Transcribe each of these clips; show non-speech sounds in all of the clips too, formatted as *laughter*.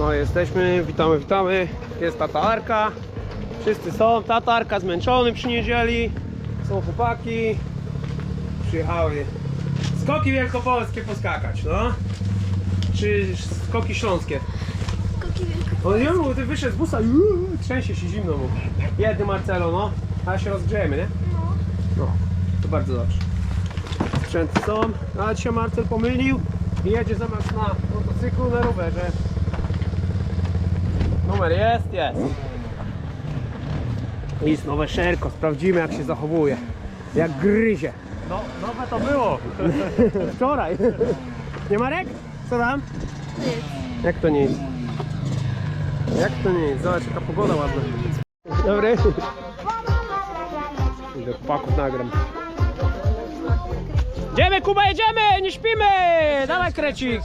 No jesteśmy, witamy, witamy. Jest tata Arka. Wszyscy są. Tata Arka zmęczony przy niedzieli. Są chłopaki. Przyjechały skoki wielkopolskie poskakać, no. Czy skoki śląskie. Skoki wielko. O nie mu, ty wyszedł z busa i uuu, trzęsie się zimno mu. Jedny Marcelo, no. A się rozgrzejemy, nie? No. No, to bardzo dobrze. Sprzęty są, ale się Marcel pomylił i jedzie zamiast na motocyklu na rowerze. Numer jest, jest. Jest nowe szerko, sprawdzimy jak się zachowuje. Jak gryzie. No, nowe to było. *laughs* Wczoraj. Nie Marek? Co tam? Nic. Jak to nic? Jak to nic? Zobacz jaka pogoda ładna. Dobry. Idę chłopaków nagram. Idziemy Kuba, jedziemy! Nie śpimy! Dawaj krecik!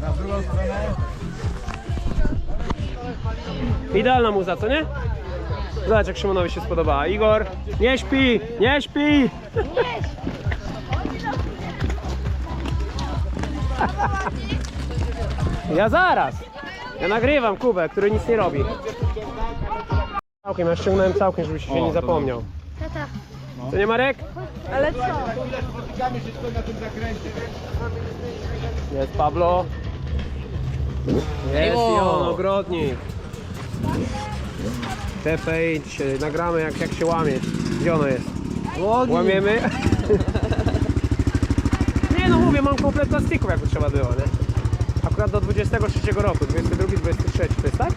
Na drugą stronę. Idealna muza, co nie? Zobacz jak Szymonowi się spodobała. Igor, nie śpi! Nie śpi! Ja zaraz! Ja nagrywam Kubę, który nic nie robi. Całkiem, ja ściągnąłem całkiem, żeby się nie zapomniał. Tata. To nie Marek? Ale co? Spotykamy się tylko na tym zakręcie. Jest Pablo. Jest i on, ogrodnik. TPI, dzisiaj nagramy jak, jak się łamie. Gdzie ono jest? Łamiemy. *laughs* Nie no mówię, mam komplet plastików jakby trzeba było, nie? Akurat do 23 roku, 22, 23, to jest tak?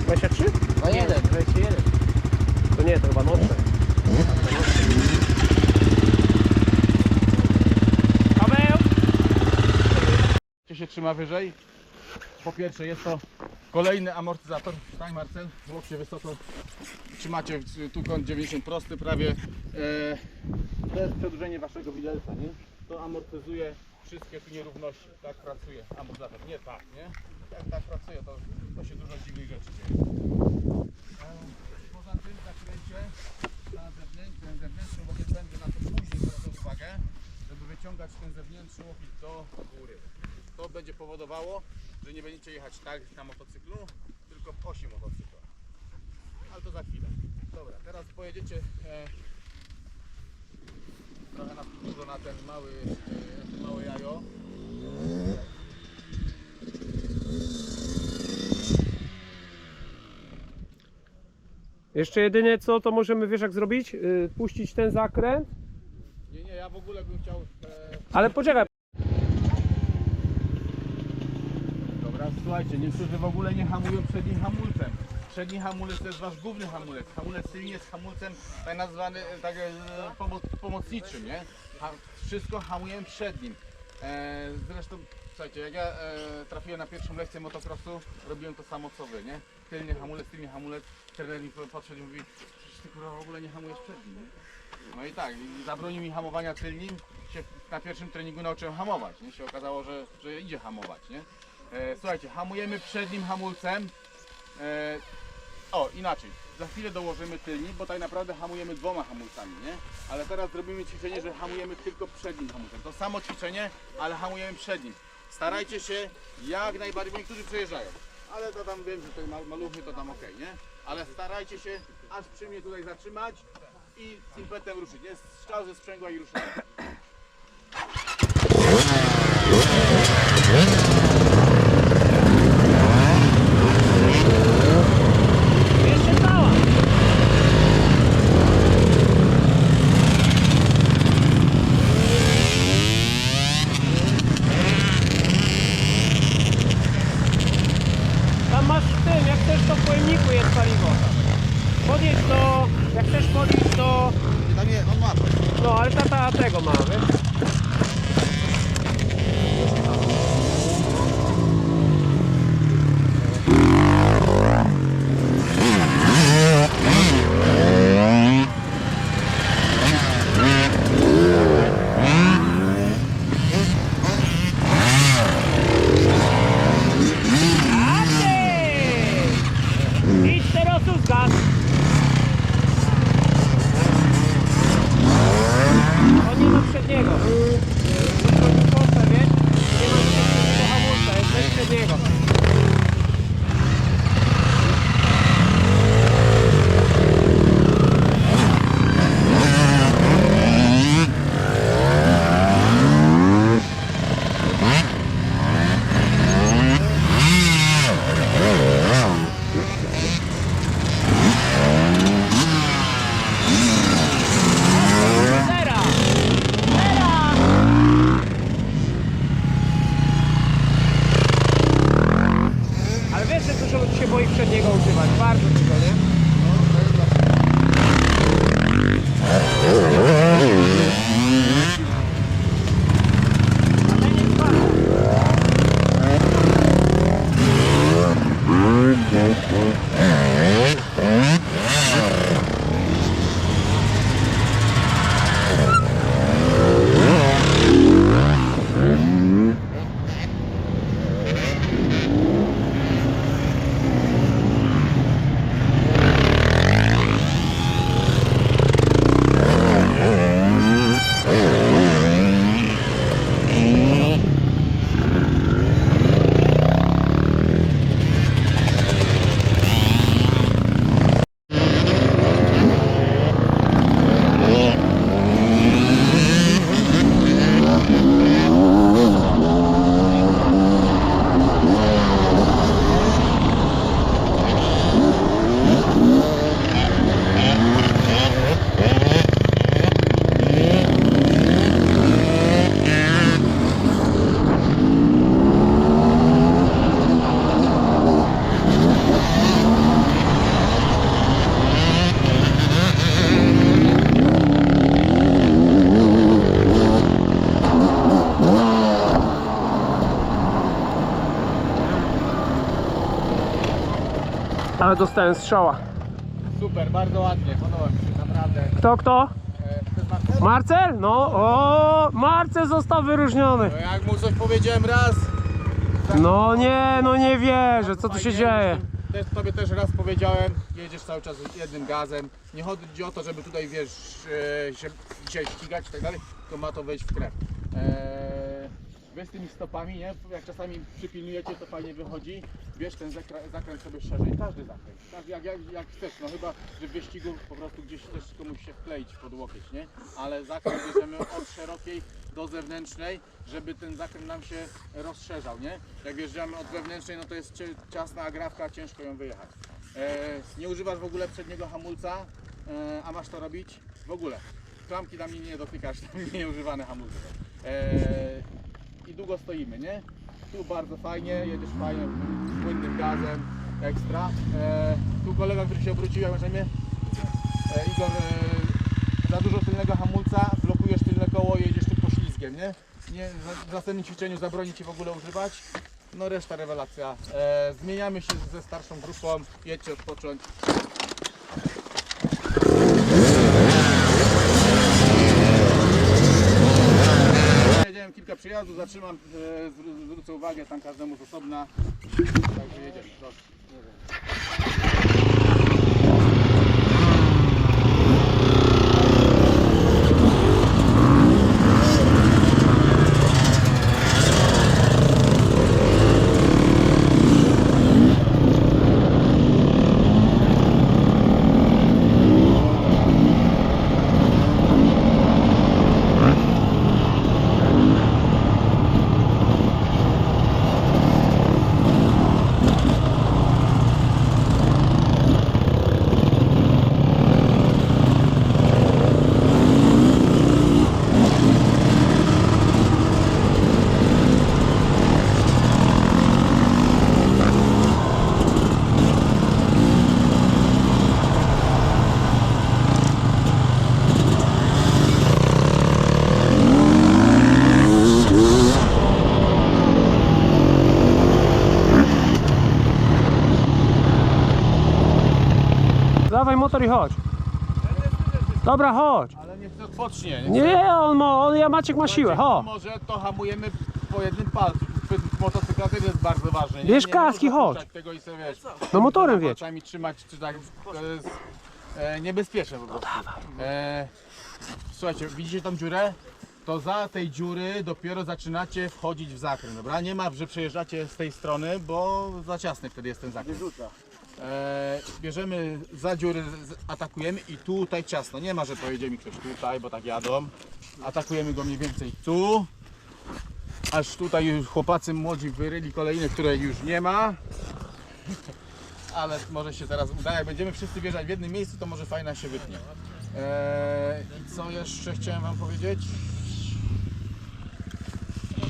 23? No jeden, 21. To nie, to chyba nocne. Paweł! Czy się trzyma wyżej? Po pierwsze jest to kolejny amortyzator. Stań Marcel, wysoko. Trzymacie tu kąt 90 prosty prawie. E, to jest przedłużenie waszego widelca, nie? To amortyzuje wszystkie tu nierówności. Tak pracuje amortyzator. Nie tak, nie? Jak tak pracuje, to, to się dużo dziwnych rzeczy dzieje. E, Poza tym zakręcie na zewnętrzny, ten zewnętrzny łokieć będzie na to później zwracał uwagę, żeby wyciągać ten zewnętrzny łokieć do góry. To będzie powodowało, że nie będziecie jechać tak na motocyklu, tylko w osi motocykla. Ale to za chwilę. Dobra, teraz pojedziecie e, trochę na dużo na ten mały, e, małe jajo. Jeszcze jedynie co, to możemy, wiesz jak zrobić? Yy, puścić ten zakręt, Nie, nie, ja w ogóle bym chciał e, ale poczekaj. Dobra, słuchajcie, niektórzy w ogóle nie hamują przednim hamulcem. Przedni hamulec to jest wasz główny hamulec. Hamulec tylny jest hamulcem tak nazwany e, tak, e, pomo pomocniczym, nie? Ha wszystko hamujemy przednim. E, zresztą, słuchajcie, jak ja e, trafiłem na pierwszą lekcję motocrossu, robiłem to samo co wy, nie? Tylny hamulec, tylny hamulec. Trener mi podszedł i mówi, przecież ty kurwa w ogóle nie hamujesz przednim, nie? No i tak, i zabronił mi hamowania tylnym. Się na pierwszym treningu nauczyłem hamować, nie? Się okazało, że, że idzie hamować, nie? E, słuchajcie, hamujemy przednim hamulcem. E, o, inaczej. Za chwilę dołożymy tylni, bo tak naprawdę hamujemy dwoma hamulcami, nie? Ale teraz zrobimy ćwiczenie, że hamujemy tylko przednim hamulcem. To samo ćwiczenie, ale hamujemy przednim. Starajcie się jak najbardziej, bo niektórzy przejeżdżają. Ale to tam wiem, że te ma- maluchy to tam ok, nie? Ale starajcie się aż przy mnie tutaj zatrzymać i z impetem ruszyć, nie? Strzał ze sprzęgła i ruszamy. Ale dostałem strzała. Super, bardzo ładnie, podoba mi się, naprawdę. Kto, kto? E, Marcel? No, o, Marcel został wyróżniony. No jak mu coś powiedziałem raz... No nie, no nie wierzę, co tu się dzieje? Też, tobie też raz powiedziałem, jedziesz cały czas jednym gazem. Nie chodzi o to, żeby tutaj wiesz, e, się dzisiaj ścigać i tak dalej, tylko ma to wejść w krew. E, wy z tymi stopami, nie? Jak czasami przypilnujecie, to fajnie wychodzi. Wiesz, ten zakra- zakręt sobie szerzej, każdy zakręt. Tak jak, jak, jak chcesz, no chyba, że w wyścigu po prostu gdzieś też komuś się wkleić pod łokieć, nie? Ale zakręt bierzemy od szerokiej do zewnętrznej, żeby ten zakręt nam się rozszerzał, nie? Jak wjeżdżamy od wewnętrznej, no to jest ciasna agrawka, ciężko ją wyjechać. E, nie używasz w ogóle przedniego hamulca, e, a masz to robić w ogóle. Klamki tam nie, nie dotykasz, tam nie używane hamulce. E, I długo stoimy, nie? Tu bardzo fajnie, jedziesz fajnie, płynnym gazem, ekstra. E, tu kolega, który się obrócił, jak na? E, Igor, e, za dużo tylnego hamulca, blokujesz tylne koło i jedziesz tym poślizgiem, nie? nie w następnym ćwiczeniu zabroni Ci w ogóle używać. No reszta rewelacja. E, zmieniamy się ze starszą grupą, jedźcie odpocząć. Przyjazdów, zatrzymam, e, zwró- zwrócę uwagę, tam każdemu z osobna. Także jedziemy, proszę. Dawaj motor i chodź. Dobra, chodź. Ale niech to odpocznie. Nie, on ma, on, ja Maciek ma siłę, ho. Może to hamujemy po jednym palcu. Motocykla też jest bardzo ważne. Bierz kaski, można chodź. puszczać Tego i sobie, wiesz, No motorem wiedź. palcami trzymać, czy tak, to jest e, niebezpieczne po prostu. E, słuchajcie, widzicie tą dziurę? To za tej dziury dopiero zaczynacie wchodzić w zakręt, dobra? Nie ma, że przejeżdżacie z tej strony, bo za ciasny wtedy jest ten zakręt. E, bierzemy za dziury, atakujemy i tutaj ciasno. Nie ma, że pojedzie mi ktoś tutaj, bo tak jadą. Atakujemy go mniej więcej tu. Aż tutaj już chłopacy młodzi wyryli kolejne, które już nie ma. Ale może się teraz uda. Jak będziemy wszyscy wjeżdżać w jednym miejscu, to może fajna się wytnie. E, I co jeszcze chciałem wam powiedzieć?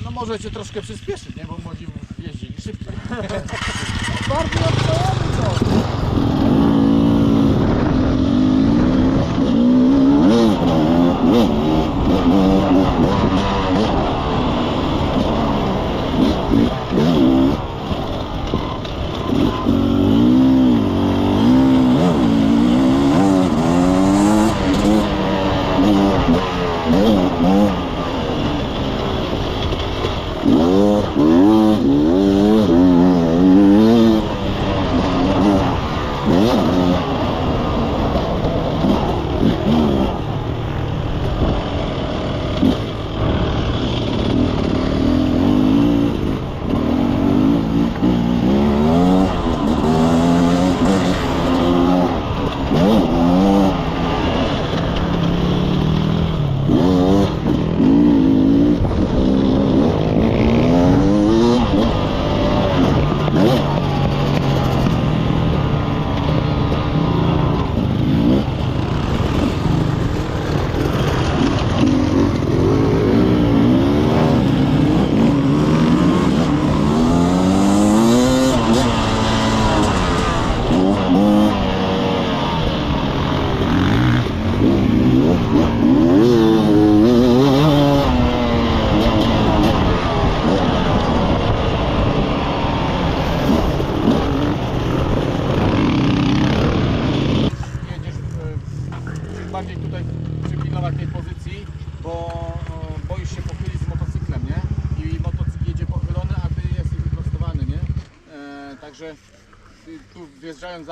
No możecie troszkę przyspieszyć, nie? Bo młodzi jeździli szybciej. Bardziej odpalony.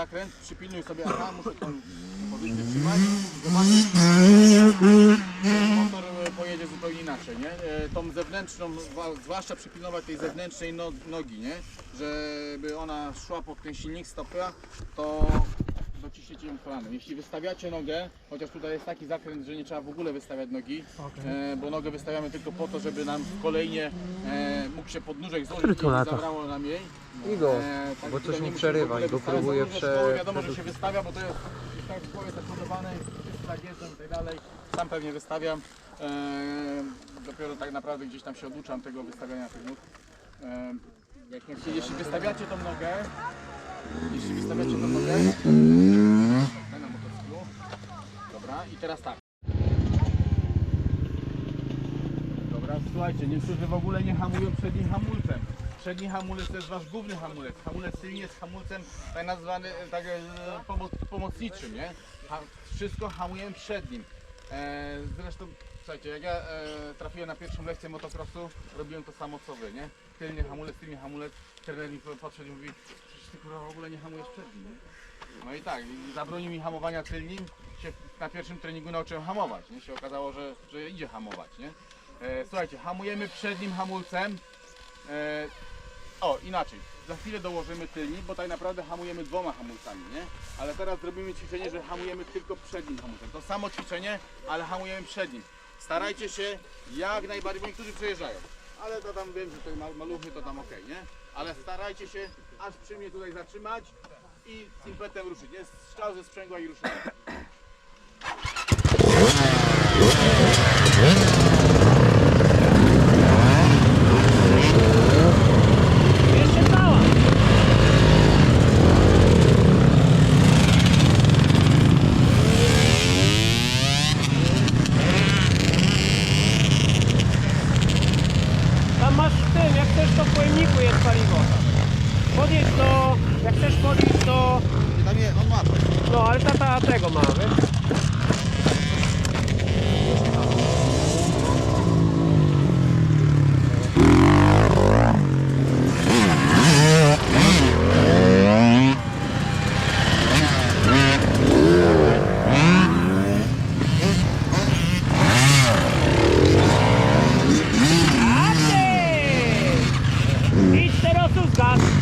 Zakręt, przypilnuj sobie, aha, muszę tą pozycję trzymać, zobaczyć, motor e, pojedzie zupełnie inaczej, nie? E, Tą zewnętrzną, zwłaszcza przypilnować tej zewnętrznej no, nogi, nie? Żeby ona szła pod ten silnik, stopy, to dociśniecie ją kolanem. Jeśli wystawiacie nogę, chociaż tutaj jest taki zakręt, że nie trzeba w ogóle wystawiać nogi, e, bo nogę wystawiamy tylko po to, żeby nam w kolejnie e, mógł się podnóżek złożyć i nie zabrało nam jej. Igor, E, tak bo coś musimy przerywa i go szkoły, prze- Wiadomo, że się wystawia, bo to jest tak w głowie zakodowane, tak jeżdżą i tak dalej. Sam pewnie wystawiam. E, dopiero tak naprawdę gdzieś tam się oduczam tego wystawiania tych nóg. E, jak nie chcie- jeśli wystawiacie tą nogę, jeśli wystawiacie tą nogę, daj na. Dobra, i teraz tak. Dobra, słuchajcie, niektórzy w ogóle nie hamują przednim hamulcem. Przedni hamulec to jest wasz główny hamulec. Hamulec tylny jest hamulcem tak nazwany e, tak, e, pomo pomocniczym, nie? Ha wszystko hamujemy przed nim. E, zresztą, słuchajcie, jak ja e, trafiłem na pierwszą lekcję motocrossu, robiłem to samo co wy, nie? Tylny hamulec, tylny hamulec. Trener mi podszedł i mówi, ty kurwa w ogóle nie hamujesz przed nim? No i tak, i zabronił mi hamowania tylnym, się na pierwszym treningu nauczyłem hamować, nie? Się okazało, że, że idzie hamować, nie? E, słuchajcie, hamujemy przednim hamulcem. E, o, inaczej. Za chwilę dołożymy tylni, bo tak naprawdę hamujemy dwoma hamulcami, nie? Ale teraz zrobimy ćwiczenie, że hamujemy tylko przednim hamulcem. To samo ćwiczenie, ale hamujemy przednim. Starajcie się jak najbardziej, bo niektórzy przejeżdżają. Ale to tam wiem, że ma- maluchy to tam ok, nie? Ale starajcie się aż przy mnie tutaj zatrzymać i z impetem ruszyć. Nie strzał ze sprzęgła i cała. Tam masz w tym, jak chcesz to w pojemniku jest paliwo. Podjedź do... Jak chcesz podjedź do... No Tam je, on ma to. No, ale tata tego ma, wiesz? Idź teraz!